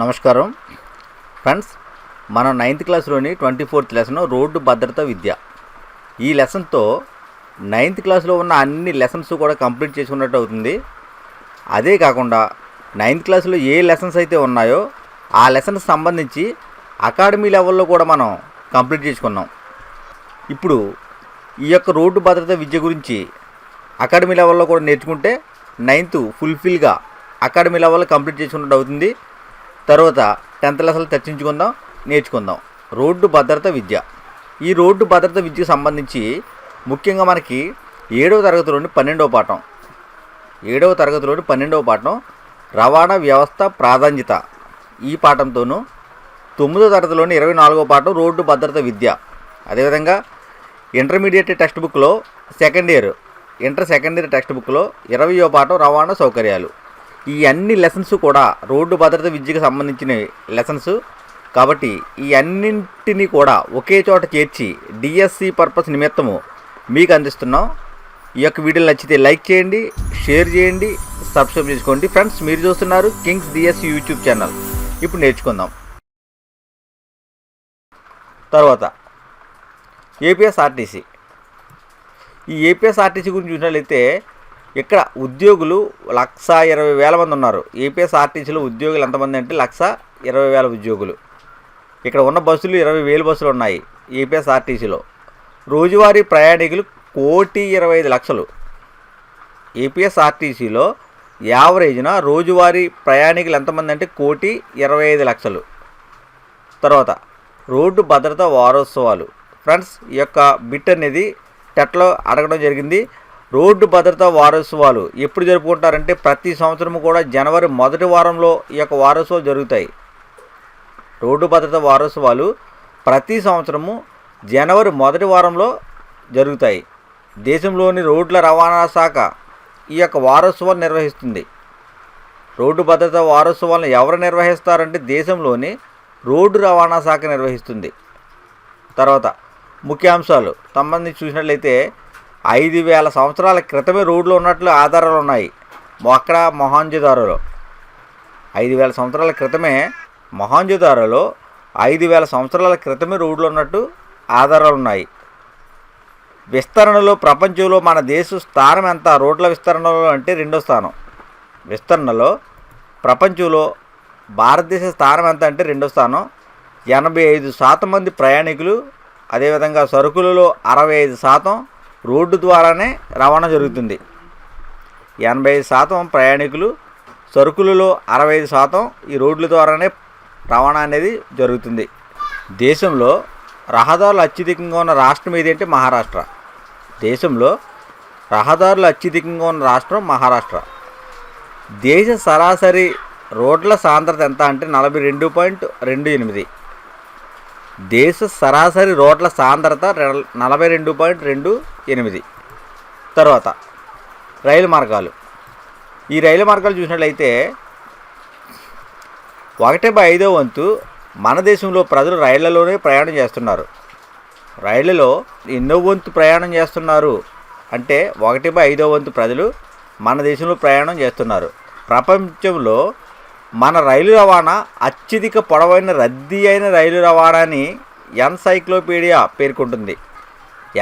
నమస్కారం. ఫ్రెండ్స్ మన నైన్త్ క్లాస్లోని ట్వంటీ ఫోర్త్ లెసన్ రోడ్డు భద్రత విద్య. ఈ లెసన్తో నైన్త్ క్లాస్లో ఉన్న అన్ని లెసన్స్ కూడా కంప్లీట్ చేసుకున్నట్టు అవుతుంది. అదే కాకుండా నైన్త్ క్లాస్లో ఏ లెసన్స్ అయితే ఉన్నాయో ఆ లెసన్స్ సంబంధించి అకాడమీ లెవెల్లో కూడా మనం కంప్లీట్ చేసుకున్నాం. ఇప్పుడు ఈ యొక్క రోడ్డు భద్రత విద్య గురించి అకాడమీ లెవెల్లో కూడా నేర్చుకుంటే నైన్త్ ఫుల్ఫిల్గా అకాడమీ లెవెల్లో కంప్లీట్ చేసుకున్నట్టు అవుతుంది. తర్వాత టెన్త్ లెసన్లు చర్చించుకుందాం నేర్చుకుందాం. రోడ్డు భద్రత విద్య. ఈ రోడ్డు భద్రత విద్యకు సంబంధించి ముఖ్యంగా మనకి ఏడవ తరగతిలోని పన్నెండవ పాఠం. ఏడవ తరగతిలోని పన్నెండవ పాఠం రవాణా వ్యవస్థ ప్రాధాన్యత. ఈ పాఠంతోనూ తొమ్మిదో తరగతిలోని ఇరవై నాలుగో పాఠం రోడ్డు భద్రత విద్య. అదేవిధంగా ఇంటర్మీడియట్ టెక్స్ట్ బుక్లో second year inter second year text బుక్లో ఇరవయో పాఠం రవాణా సౌకర్యాలు. ఈ అన్ని లెసన్స్ కూడా రోడ్డు భద్రత విద్యకు సంబంధించిన లెసన్స్ కాబట్టి ఈ అన్నింటినీ కూడా ఒకే చోట చేర్చి డిఎస్సి పర్పస్ నిమిత్తము మీకు అందిస్తున్నాం. ఈ యొక్క వీడియోలు నచ్చితే లైక్ చేయండి షేర్ చేయండి సబ్స్క్రైబ్ చేసుకోండి. ఫ్రెండ్స్ మీరు చూస్తున్నారు కింగ్స్ డిఎస్సి యూట్యూబ్ ఛానల్ ఇప్పుడు నేర్చుకుందాం. తర్వాత ఏపీఎస్ఆర్టీసీ ఈ ఏపీఎస్ఆర్టీసీ గురించి చూసినట్లయితే ఇక్కడ ఉద్యోగులు లక్ష ఇరవై వేల మంది ఉన్నారు. ఏపీఎస్ఆర్టీసీలో ఉద్యోగులు ఎంతమంది అంటే లక్ష ఇరవై వేల ఉద్యోగులు. ఇక్కడ ఉన్న బస్సులు ఇరవై వేలు బస్సులు ఉన్నాయి ఏపీఎస్ఆర్టీసీలో. రోజువారీ ప్రయాణికులు కోటి ఇరవై ఐదు లక్షలు. ఏపీఎస్ఆర్టీసీలో యావరేజ్న రోజువారీ ప్రయాణికులు ఎంతమంది అంటే కోటి ఇరవై ఐదు లక్షలు. తర్వాత రోడ్డు భద్రత వారోత్సవాలు. ఫ్రెండ్స్ ఈ యొక్క బిట్ అనేది టెట్లో అడగడం జరిగింది. రోడ్డు భద్రతా వారోత్సవాలు ఎప్పుడు జరుపుకుంటారంటే ప్రతి సంవత్సరం కూడా జనవరి మొదటి వారంలో ఈ యొక్క వారోత్సవాలు జరుగుతాయి. రోడ్డు భద్రత వారోత్సవాలు ప్రతి సంవత్సరము జనవరి మొదటి వారంలో జరుగుతాయి. దేశంలోని రోడ్ల రవాణా శాఖ ఈ యొక్క వారోత్సవాలు నిర్వహిస్తుంది. రోడ్డు భద్రత వారోత్సవాలను ఎవరు నిర్వహిస్తారంటే దేశంలోని రోడ్డు రవాణా శాఖ నిర్వహిస్తుంది. తర్వాత ముఖ్యాంశాలు. సంబంధించి చూసినట్లయితే ఐదు వేల సంవత్సరాల క్రితమే రోడ్లు ఉన్నట్లు ఆధారాలు ఉన్నాయి. అక్కడ మొహాంజుదారులో. ఐదు వేల సంవత్సరాల క్రితమే మొహాంజుదారులో ఐదు వేల సంవత్సరాల క్రితమే రోడ్లు ఉన్నట్టు ఆధారాలు ఉన్నాయి. విస్తరణలో ప్రపంచంలో మన దేశ స్థానం ఎంత? రోడ్ల విస్తరణలో అంటే రెండో స్థానం. విస్తరణలో ప్రపంచంలో భారతదేశ స్థానం ఎంత అంటే రెండో స్థానం. ఎనభై ఐదు శాతం మంది ప్రయాణికులు అదేవిధంగా సరుకులలో అరవై ఐదు శాతం రోడ్డు ద్వారానే రవాణా జరుగుతుంది. ఎనభై ఐదు శాతం ప్రయాణికులు సరుకులలో అరవై ఐదు శాతం ఈ రోడ్ల ద్వారానే రవాణా అనేది జరుగుతుంది. దేశంలో రహదారులు అత్యధికంగా ఉన్న రాష్ట్రం ఏది అంటే మహారాష్ట్ర. దేశంలో రహదారులు అత్యధికంగా ఉన్న రాష్ట్రం మహారాష్ట్ర. దేశ సరాసరి రోడ్ల సాంద్రత ఎంత అంటే నలభై రెండు పాయింట్ రెండు ఎనిమిది. దేశ సరాసరి రోడ్ల సాంద్రత నలభై రెండు పాయింట్ రెండు ఎనిమిది. తర్వాత రైలు మార్గాలు. ఈ రైలు మార్గాలు చూసినట్లయితే ఒకటి బై ఐదో వంతు మన దేశంలో ప్రజలు రైళ్ళలోనే ప్రయాణం చేస్తున్నారు. రైళ్ళలో ఎన్నో వంతు ప్రయాణం చేస్తున్నారు. అంటే ఒకటి బై ఐదో వంతు ప్రజలు మన దేశంలో ప్రయాణం చేస్తున్నారు. ప్రపంచంలో మన రైలు రవాణా అత్యధిక పొడవైన రద్దీ అయిన రైలు రవాణాని ఎన్సైక్లోపీడియా పేర్కొంటుంది.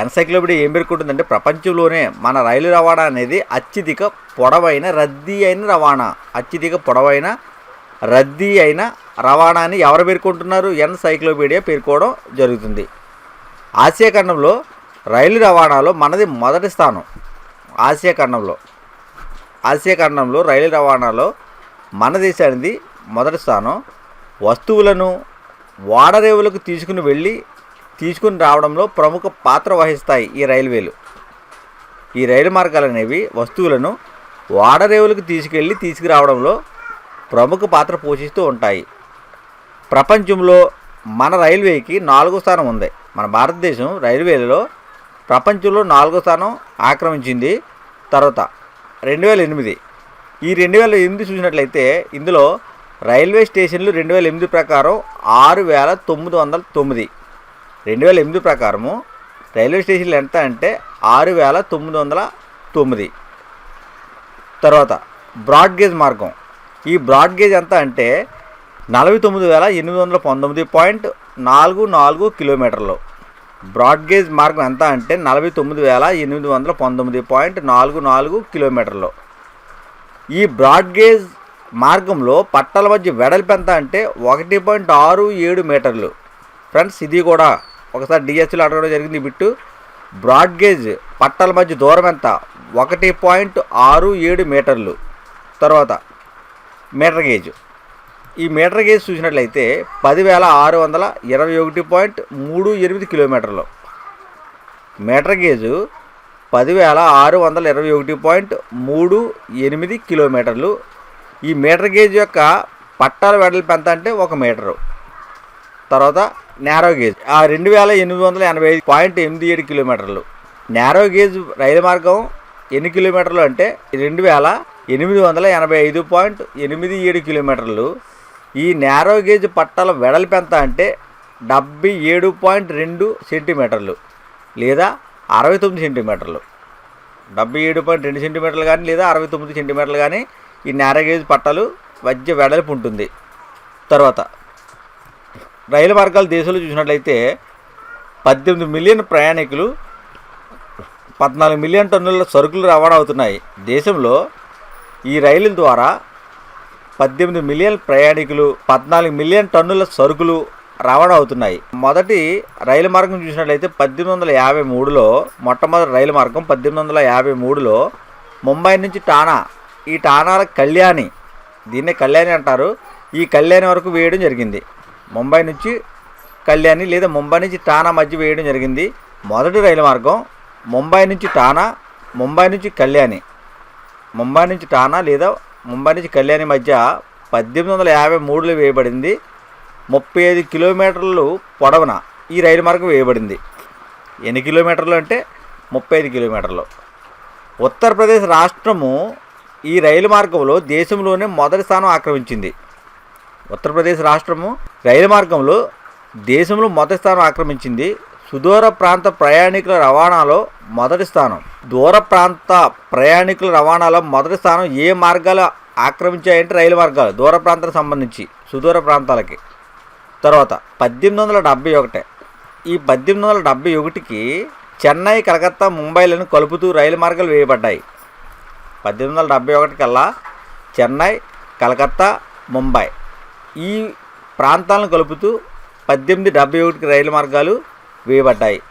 ఎన్సైక్లోపీడియా ఏం పేర్కొంటుందంటే ప్రపంచంలోనే మన రైలు రవాణా అనేది అత్యధిక పొడవైన రద్దీ అయిన రవాణా అత్యధిక పొడవైన రద్దీ అయిన రవాణాని ఎవరు పేర్కొంటున్నారు? ఎన్సైక్లోపీడియా పేర్కోవడం జరుగుతుంది. ఆసియా ఖండంలో రైలు రవాణాలో మనది మొదటి స్థానం. ఆసియా ఖండంలో ఆసియా ఖండంలో రైలు రవాణాలో మన దేశానిది మొదటి స్థానం. వస్తువులను వాడరేవులకు తీసుకుని వెళ్ళి తీసుకుని రావడంలో ప్రముఖ పాత్ర వహిస్తాయి ఈ రైల్వేలు. ఈ రైలు మార్గాలు అనేవి వస్తువులను వాడరేవులకు తీసుకెళ్ళి తీసుకురావడంలో ప్రముఖ పాత్ర పోషిస్తూ ఉంటాయి. ప్రపంచంలో మన రైల్వేకి నాలుగో స్థానం ఉంది. మన భారతదేశం రైల్వేలలో ప్రపంచంలో నాలుగో స్థానం ఆక్రమించింది తర్వాత. రెండు వేల ఎనిమిది ఈ రెండు వేల ఎనిమిది చూసినట్లయితే ఇందులో రైల్వే స్టేషన్లు రెండు వేల ఎనిమిది ప్రకారం ఆరు వేల తొమ్మిది వందల తొమ్మిది. రెండు వేల ఎనిమిది ప్రకారము రైల్వే స్టేషన్లు ఎంత అంటే ఆరు వేల తొమ్మిది వందల తొమ్మిది. తర్వాత బ్రాడ్గేజ్ మార్గం. ఈ బ్రాడ్గేజ్ ఎంత అంటే నలభై తొమ్మిది వేల ఎనిమిది వందల పంతొమ్మిది పాయింట్ నాలుగు నాలుగు కిలోమీటర్లు. బ్రాడ్గేజ్ మార్గం ఎంత అంటే నలభై తొమ్మిది వేల ఎనిమిది వందల పంతొమ్మిది పాయింట్ నాలుగు నాలుగు కిలోమీటర్లు. ఈ బ్రాడ్గేజ్ మార్గంలో పట్టాల మధ్య వెడల్పు ఎంత అంటే ఒకటి పాయింట్ ఆరు ఏడు మీటర్లు. ఫ్రెండ్స్ ఇది కూడా ఒకసారి డిఎస్సీలో అడగడం జరిగింది బిట్టు. బ్రాడ్గేజ్ పట్టాల మధ్య దూరం ఎంత? ఒకటి పాయింట్ ఆరు ఏడు మీటర్లు. తర్వాత మీటర్ గేజ్. ఈ మీటర్ గేజ్ చూసినట్లయితే పదివేల ఆరు వందల ఇరవై ఒకటి పాయింట్ మూడు ఎనిమిది కిలోమీటర్లు. మీటర్ గేజు పదివేల ఆరు వందల ఇరవై ఒకటి పాయింట్ మూడు ఎనిమిది కిలోమీటర్లు. ఈ మీటర్ గేజ్ యొక్క పట్టాల వెడల్పు ఎంత అంటే ఒక మీటరు. తర్వాత నేరో గేజ్ ఆ రెండు వేల ఎనిమిది వందల ఎనభై ఐదు పాయింట్ ఎనిమిది ఏడు కిలోమీటర్లు. నేరో గేజ్ రైలు మార్గం ఎన్ని కిలోమీటర్లు అంటే రెండు వేల ఎనిమిది వందల ఎనభై ఐదు పాయింట్ ఎనిమిది ఏడు కిలోమీటర్లు. ఈ నేరో గేజ్ పట్టాల వెడల్పు ఎంత అంటే డెబ్బై ఏడు పాయింట్ రెండు సెంటీమీటర్లు లేదా అరవై తొమ్మిది సెంటీమీటర్లు. డెబ్బై ఏడు పాయింట్ రెండు సెంటీమీటర్లు కానీ లేదా అరవై తొమ్మిది సెంటీమీటర్లు కానీ ఈ నేరో పట్టాలు మధ్య వెడల్పు ఉంటుంది. తర్వాత రైలు మార్గాలు దేశంలో చూసినట్లయితే పద్దెనిమిది మిలియన్ ప్రయాణికులు పద్నాలుగు మిలియన్ టన్నుల సరుకులు రవాణా అవుతున్నాయి. దేశంలో ఈ రైలుల ద్వారా పద్దెనిమిది మిలియన్ ప్రయాణికులు పద్నాలుగు మిలియన్ టన్నుల సరుకులు రవాణా అవుతున్నాయి. మొదటి రైలు మార్గం చూసినట్లయితే పద్దెనిమిది వందల యాభై మూడులో మొట్టమొదటి రైలు మార్గం పద్దెనిమిది వందల యాభై మూడులో ముంబై నుంచి టానా ఈ టానాల కళ్యాణి దీన్నే కళ్యాణి అంటారు ఈ కళ్యాణి వరకు వేయడం జరిగింది. ముంబై నుంచి కళ్యాణి లేదా ముంబై నుంచి టానా మధ్య వేయడం జరిగింది. మొదటి రైలు మార్గం ముంబై నుంచి టానా ముంబై నుంచి కళ్యాణి. ముంబై నుంచి టానా లేదా ముంబై నుంచి కళ్యాణి మధ్య పద్దెనిమిది వందల యాభై మూడులో వేయబడింది. ముప్పై ఐదు కిలోమీటర్లు పొడవున ఈ రైలు మార్గం వేయబడింది. ఎన్ని కిలోమీటర్లు అంటే ముప్పై ఐదు కిలోమీటర్లు. ఉత్తరప్రదేశ్ రాష్ట్రము ఈ రైలు మార్గంలో దేశంలోనే మొదటి స్థానం ఆక్రమించింది. ఉత్తరప్రదేశ్ రాష్ట్రము రైలు మార్గంలో దేశంలో మొదటి స్థానం ఆక్రమించింది. సుదూర ప్రాంత ప్రయాణికుల రవాణాలో మొదటి స్థానం. దూర ప్రాంత ప్రయాణికుల రవాణాలో మొదటి స్థానం ఏ మార్గాలు ఆక్రమించాయంటే రైలు మార్గాలు దూర ప్రాంతాలకు సంబంధించి సుదూర ప్రాంతాలకి. తర్వాత పద్దెనిమిది వందల డెబ్బై ఒకటే. ఈ పద్దెనిమిది వందల డెబ్బై ఒకటికి చెన్నై కలకత్తా ముంబైలను కలుపుతూ రైలు మార్గాలు వేయబడ్డాయి. పద్దెనిమిది వందల డెబ్బై ఒకటికల్లా చెన్నై కలకత్తా ముంబై ఈ ప్రాంతాలను కలుపుతూ పద్దెనిమిది డెబ్బై ఒకటికి రైలు మార్గాలు వేయబడ్డాయి.